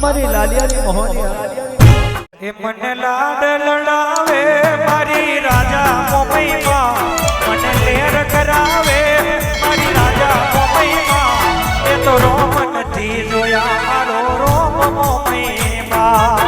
અમારી લાલિયાની મોહનિયા એ મને લાડ લડાવે, મારી રાજા મોમઈમાં મને લેર કરાવે, મારી રાજા મોમઈમાં એ તો રોમ નથી જોયા, મારો રોમ મોમઈમાં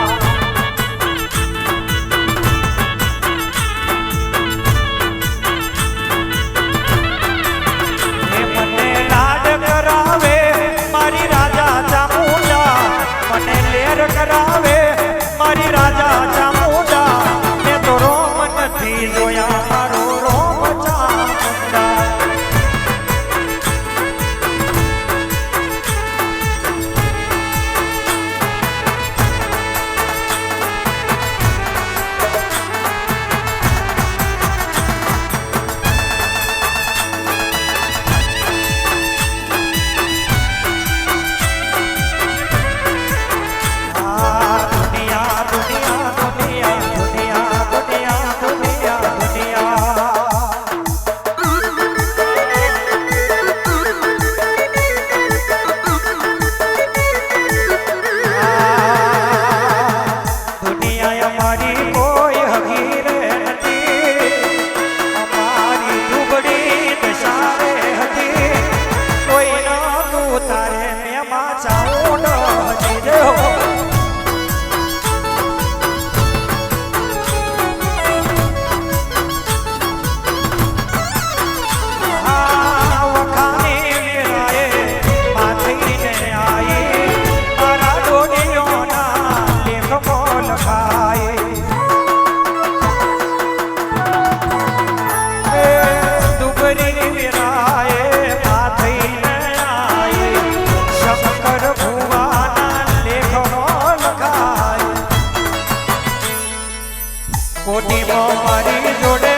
કોટીમાં મારી જોડે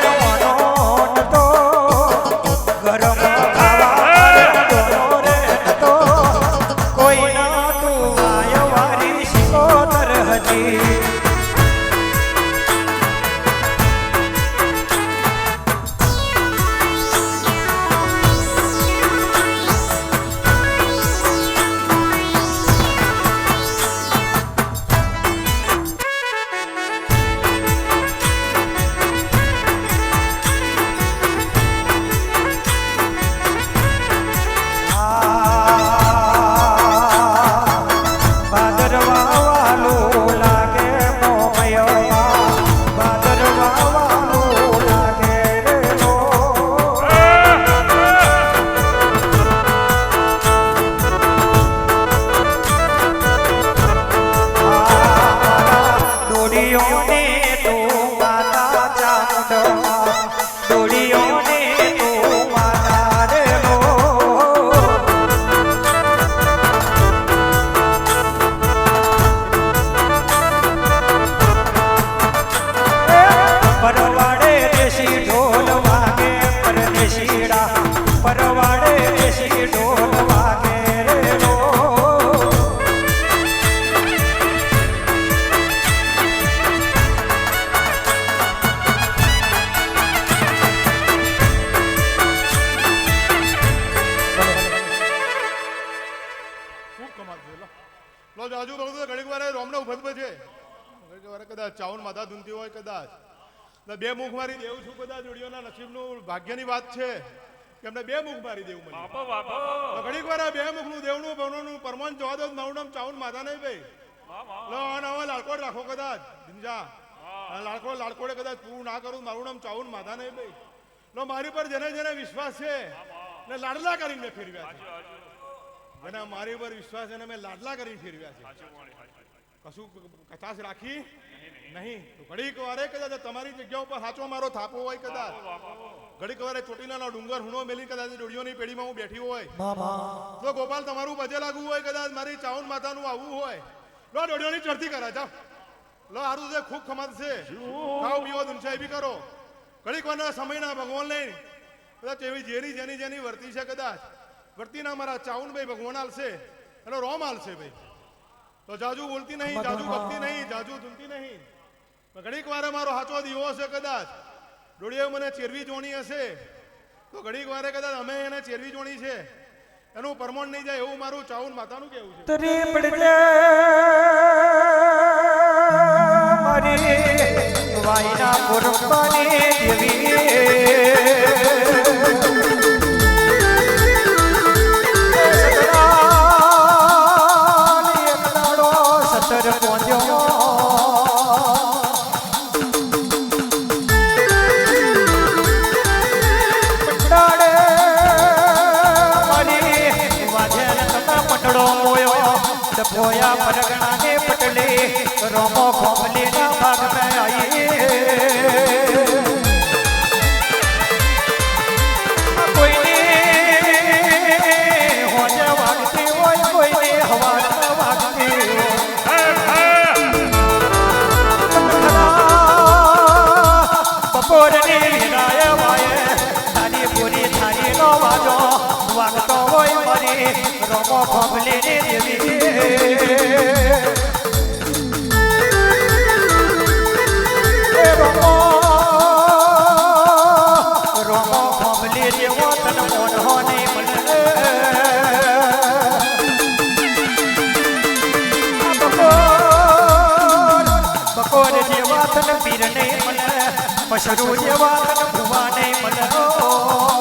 કદાચ ચાવન માથા ધૂનતી હોય કદાચ. બે મુખ મારી દેવું છું કદાચ જોડીઓના નસીબનું ભાગ્યની વાત છે. કે એમને બે મુખ મારી દેવું મને. તો ઘડીક વાર બે મુખનું દેવનું ભવનનું પરમાન જવા દો નામ ચાવન માથા નહીં ભાઈ. લો અને હવે લાડકોડ રાખો કદાચ ધીમજા લાડકોડ લાડકોડે કદાચ પૂરું ના કરું મારું નામ ચાવન માથા નહીં ભાઈ. લો મારી પર જેને જેને વિશ્વાસ છે ને લાડલા કરીને મેં ફેરવ્યા છે. જેને મારી પર વિશ્વાસ એને મેં લાડલા કરીને ફેરવ્યા છે. કશું કચાશ રાખી? નહીં. તો ઘડીક વારે કદાચ તમારી જગ્યા ઉપર સાચો મારો થાપો હોય કદાચ. ઘડીક વારે ચોટીલાનો ડુંગર હુણો મેલી કદાચ ડોડીઓની પેઢીમાં હું બેઠી હોય. તો ગોપાલ તમારું બજે લાગવું હોય કદાચ મારી ચાઉન માતાનું આવવું હોય. લો ડોડીઓની ચડતી કરે જાઓ. લો હારું છે ખૂબ ખમાત છે. ખાવ પીવો દુનસાઈ બી કરો. ઘડીક વારના સમયના ભગવાન લઈને કદાચ એવી જેની જેની જેની વર્તી છે કદાચ. વર્તીના મારા ચાઉનભાઈ ભગવાન હાલશે એનો રોમ હાલશે ભાઈ. તો જાજુ બોલતી નહીં જાજુ ભક્તિ નહીં જાજુ ધૂલતી નહીં. ઘડીક વારે મારો હાચો દીવો હશે કદાચ. ડોળીએ મને ચેરવી જોણી હશે. તો ઘડીક વારે કદાચ અમે એને ચેરવી જોણી છે. એનું પરમોણ નહીં જાય એવું મારું ચાઉન માતાનું કેવું છે. તરી પડલે મારી વાયના પુરપાની દેવી મોયા પરગણા ને પટલે રોમો ખોમલી ના ભાગ મેં করে પશરો જેવા ભુવાને મનરો